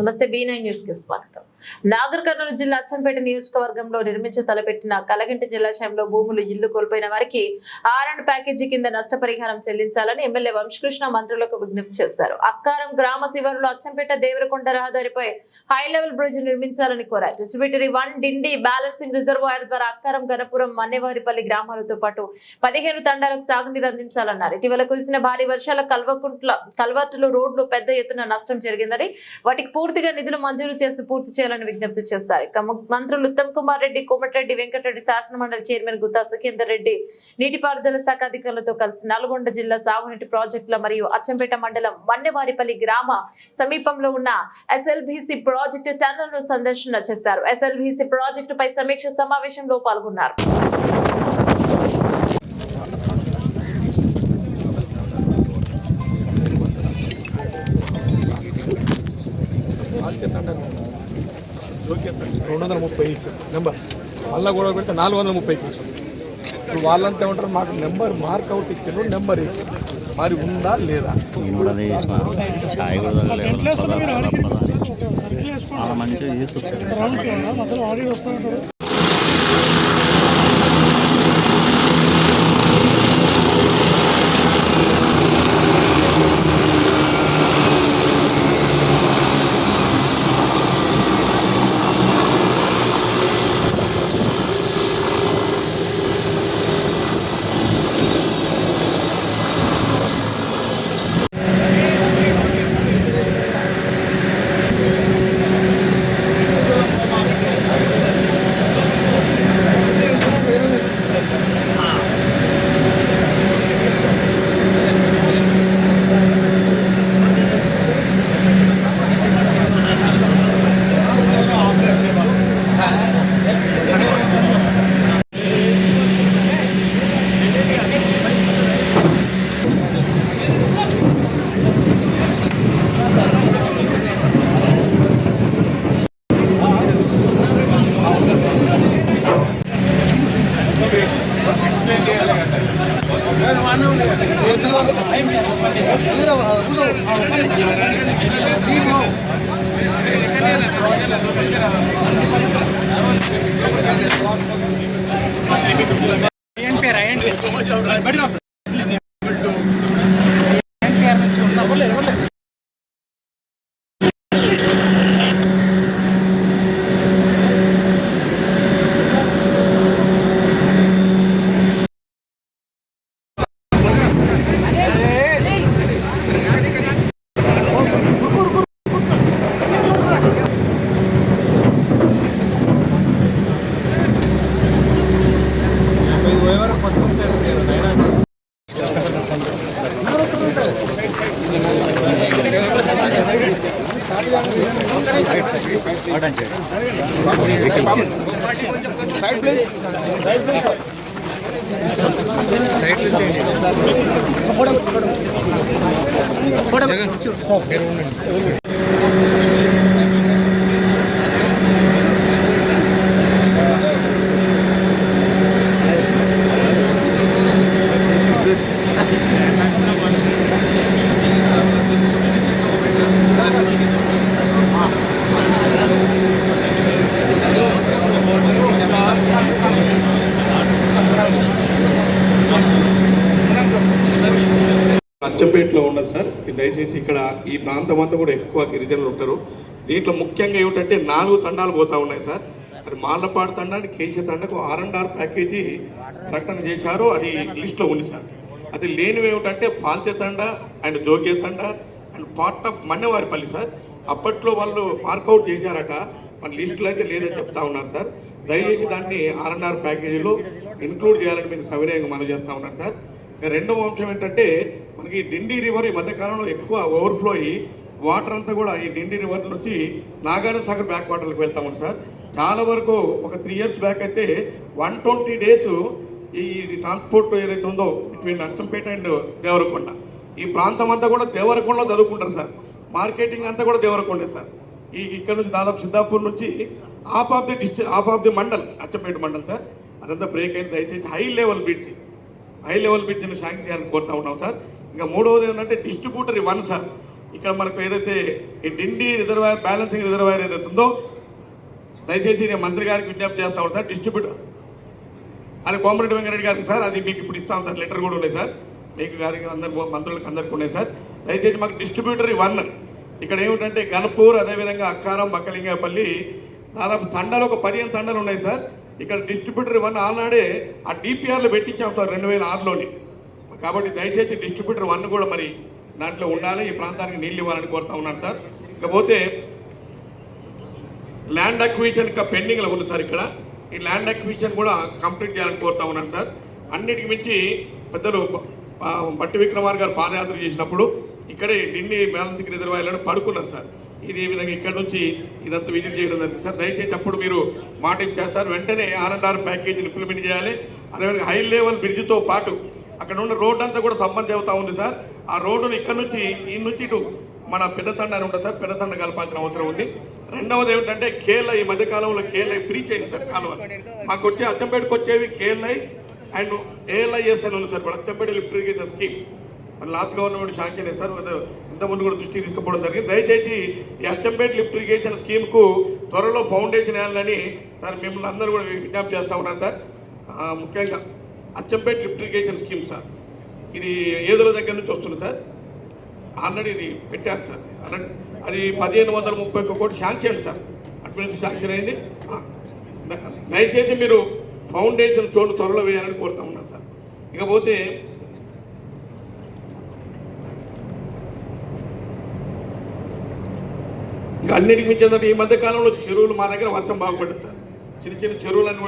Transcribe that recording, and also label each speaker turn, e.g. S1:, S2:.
S1: నమస్తే బీనై న్యూస్కి స్వాగతం. నాగర్ కర్నూలు జిల్లా అచ్చంపేట నియోజకవర్గంలో నిర్మించి తలపెట్టిన కలగంటి జలాశయంలో భూములు ఇల్లు కోల్పోయిన వారికి ఆర్ఎండ్ ప్యాకేజీ కింద నష్టపరిహారం చెల్లించాలని ఎమ్మెల్యే వంశకృష్ణ మంత్రులకు విజ్ఞప్తి చేశారు. అక్కారం గ్రామ శివారులో అచ్చంపేట దేవరకొండ రహదారిపై హై లెవెల్ బ్రిడ్జ్ నిర్మించాలని కోరారు. Distributary one Dindi balancing reservoir ద్వారా అక్కారం గణపురం మన్నెవారిపల్లి గ్రామాలతో పాటు పదిహేను తండాలకు సాగునీరు అందించాలన్నారు. ఇటీవల కురిసిన భారీ వర్షాల కల్వకుంట్ల కల్వర్టులు రోడ్లు పెద్ద ఎత్తున నష్టం జరిగిందని వాటికి పూర్తిగా నిధులు మంజూరు చేసి పూర్తి చేయాలని విజ్ఞప్తి చేశారు. ఇక మంత్రులు ఉత్తమ్ కుమార్ రెడ్డి కోమటిరెడ్డి వెంకటరెడ్డి శాసన మండలి చైర్మన్ గుత్తా సుఖేందర్ రెడ్డి నీటిపారుదల శాఖ అధికారులతో కలిసి నల్గొండ జిల్లా సాగునీటి ప్రాజెక్టుల మరియు అచ్చంపేట మండలం మన్నెవారిపల్లి గ్రామ సమీపంలో ఉన్న ఎస్ఎల్బిసి ప్రాజెక్టు టన్నల్ సందర్శన చేశారు. ఎస్ఎల్బిసి ప్రాజెక్టుపై సమీక్ష సమావేశంలో పాల్గొన్నారు.
S2: రెండు వందల ముప్పై నెంబర్. మళ్ళీ కూడా పెడితే నాలుగు వందల ముప్పై ఇప్పుడు వాళ్ళంతా ఏమంటారు మాకు నెంబర్ మార్క్ అవుట్ ఇచ్చారు నెంబర్ ఇచ్చారు. మరి ఉందా లేదా?
S3: నేను కూడా అదే చేసిన సైడ్ సైడ్ తాగలేదు. పద, పద, పద అని. చాలా మంచిగా చేసి వస్తారు
S2: అచ్చంపేటలో ఉన్నది సార్. దయచేసి ఇక్కడ ఈ ప్రాంతం అంతా కూడా ఎక్కువ గిరిజనులు ఉంటారు. దీంట్లో ముఖ్యంగా ఏమిటంటే నాలుగు తండాలు పోతా ఉన్నాయి సార్. మరి మాలపాడు తండాన్ని కేసీ తండకు ఆర్ అండ్ ఆర్ ప్యాకేజీ ప్రకటన చేశారు. అది లిస్ట్లో ఉంది సార్. అది లేనివి ఏమిటంటే పాల్తే తండ and Joge Thanda and part of Mannevaripalli sir. అప్పట్లో వాళ్ళు మార్కౌట్ చేశారట. మన లిస్టులో అయితే లేదని చెప్తా ఉన్నారు సార్. దయచేసి దాన్ని ఆర్ఎన్ఆర్ ప్యాకేజీలో ఇన్క్లూడ్ చేయాలని మీకు సవినయంగా మనం చేస్తూ ఉన్నారు సార్. రెండవ అంశం ఏంటంటే మనకి డిండి రివర్ ఈ మధ్యకాలంలో ఎక్కువ ఓవర్ఫ్లో అయ్యి వాటర్ అంతా కూడా ఈ డిండి రివర్ నుంచి నాగార్జున సాగర్ బ్యాక్ వాటర్లకు వెళ్తాము సార్. చాలా వరకు ఒక త్రీ ఇయర్స్ బ్యాక్ అయితే వన్ ట్వంటీ డేస్ ఈ ట్రాన్స్పోర్ట్ ఏదైతే ఉందో బిట్వీన్ అచ్చంపేట అండ్ దేవరకొండ. ఈ ప్రాంతం అంతా కూడా దేవరకొండలో చదువుకుంటారు సార్. మార్కెటింగ్ అంతా కూడా దేవరకొండే సార్. ఈ ఇక్కడ నుంచి దాదాపు సిద్ధాపూర్ నుంచి half of the district half of the mandal Achampet mandal sir. అదంతా బ్రేక్ అయింది. దయచేసి high level bridge high level బ్రిడ్జ్ని sanction చేయాలని కోరుతా ఉన్నాం సార్. ఇంకా మూడవది ఏంటంటే డిస్ట్రిబ్యూటరీ వన్ సార్ ఇక్కడ మనకు ఏదైతే ఈ డిండి రిజర్వాయర్ బ్యాలెన్సింగ్ రిజర్వాయర్ ఏదైతే ఉందో దయచేసి నేను మంత్రి గారికి విజ్ఞప్తి చేస్తా ఉంటాను డిస్ట్రిబ్యూటర్ అది కోమరెడ్డి వెంకరెడ్డి గారికి సార్ అది మీకు ఇప్పుడు ఇస్తాం సార్ లెటర్ కూడా ఉన్నాయి సార్ మీకు గారికి అందరు మంత్రులకు అందరికి ఉన్నాయి సార్ దయచేసి మాకు డిస్ట్రిబ్యూటరీ వన్ ఇక్కడ ఏమిటంటే గణపూర్ అదేవిధంగా అక్కారం బక్కలింగపల్లి దాదాపు తండలు ఒక పదిహేను తండలు ఉన్నాయి సార్ ఇక్కడ డిస్ట్రిబ్యూటరీ వన్ ఆనాడే ఆ డిపిఆర్లు పెట్టించాం సార్ రెండు వేల ఆరులోని. కాబట్టి దయచేసి డిస్ట్రిబ్యూటర్ వన్ కూడా మరి దాంట్లో ఉండాలి ఈ ప్రాంతానికి నీళ్ళు ఇవ్వాలని కోరుతా ఉన్నాను సార్. ఇకపోతే ల్యాండ్ అక్విజిషన్ ఇంకా పెండింగ్లో ఉంది సార్ ఇక్కడ. ఈ ల్యాండ్ అక్విజిషన్ కూడా కంప్లీట్ చేయాలని కోరుతా ఉన్నాను సార్. అన్నిటికి మించి పెద్దలు బట్టి విక్రమార్ గారు పాదయాత్ర చేసినప్పుడు ఇక్కడే ఢిల్లీ బ్యాలెన్స్కి రిజర్వాయర్లను పడుకున్నారు సార్. ఇదే విధంగా ఇక్కడ నుంచి ఇదంతా విజిట్ చేయడం జరిగింది సార్. దయచేసి అప్పుడు మీరు మాట ఇచ్చారు సార్. వెంటనే ఆర్ అండ్ ఆర్ ప్యాకేజీని ఇంప్లిమెంట్ చేయాలి. అదేవిధంగా హై లెవెల్ బ్రిడ్జ్తో పాటు అక్కడ ఉన్న రోడ్డు అంతా కూడా సంబంధం అవుతా ఉంది సార్. ఆ రోడ్డును ఇక్కడ నుంచి ఈ నుంచి ఇటు మన పెద్దతండ అని ఉంటుంది సార్. పెద్దతండ కలపాల్సిన అవసరం ఉంది. రెండవది ఏమిటంటే కేఎల్ఐ ఈ మధ్య కాలంలో కేఎల్ఐ ఫ్రీ అయింది సార్ కాలువ. మాకు వచ్చే అచ్చంపేటకు వచ్చేవి కేఎల్ఐ అండ్ ఏఎల్ఐఎస్ అని ఉంది సార్ ఇప్పుడు అచ్చంపేట లిఫ్ట్ ఇరిగేషన్ స్కీమ్. మరి లాస్ట్ గవర్నమెంట్ శాంక్షన్ చేస్తారు ఇంతకుముందు కూడా దృష్టికి తీసుకుపోవడం జరిగింది. దయచేసి ఈ అచ్చంపేట లిఫ్ట్ ఇరిగేషన్ స్కీమ్కు త్వరలో ఫౌండేషన్ వేయాలని సార్ మిమ్మల్ని అందరూ కూడా విజ్ఞప్తి చేస్తా ఉన్నాను సార్. ముఖ్యంగా Achampet lift irrigation scheme sir. ఇది ఏదుల దగ్గర నుంచి వస్తుంది సార్? ఆల్రెడీ ఇది పెట్టారు సార్. ఆల్రెడీ అది పదిహేను వందల ముప్పై ఒక్క కోటి శాంక్షన్ సార్. అడ్మినిస్ట్రేషన్ శాంక్షన్ అయింది. దయచేసి మీరు ఫౌండేషన్ స్టోన్ త్వరలో వేయాలని కోరుతా ఉన్నాను సార్. ఇకపోతే ఇంకా అన్నిటికి మించి ఈ మధ్య కాలంలో చెరువులు మా దగ్గర వర్షం బాగుపడుతుంది సార్. చిన్న చిన్న చెరువులన్నీ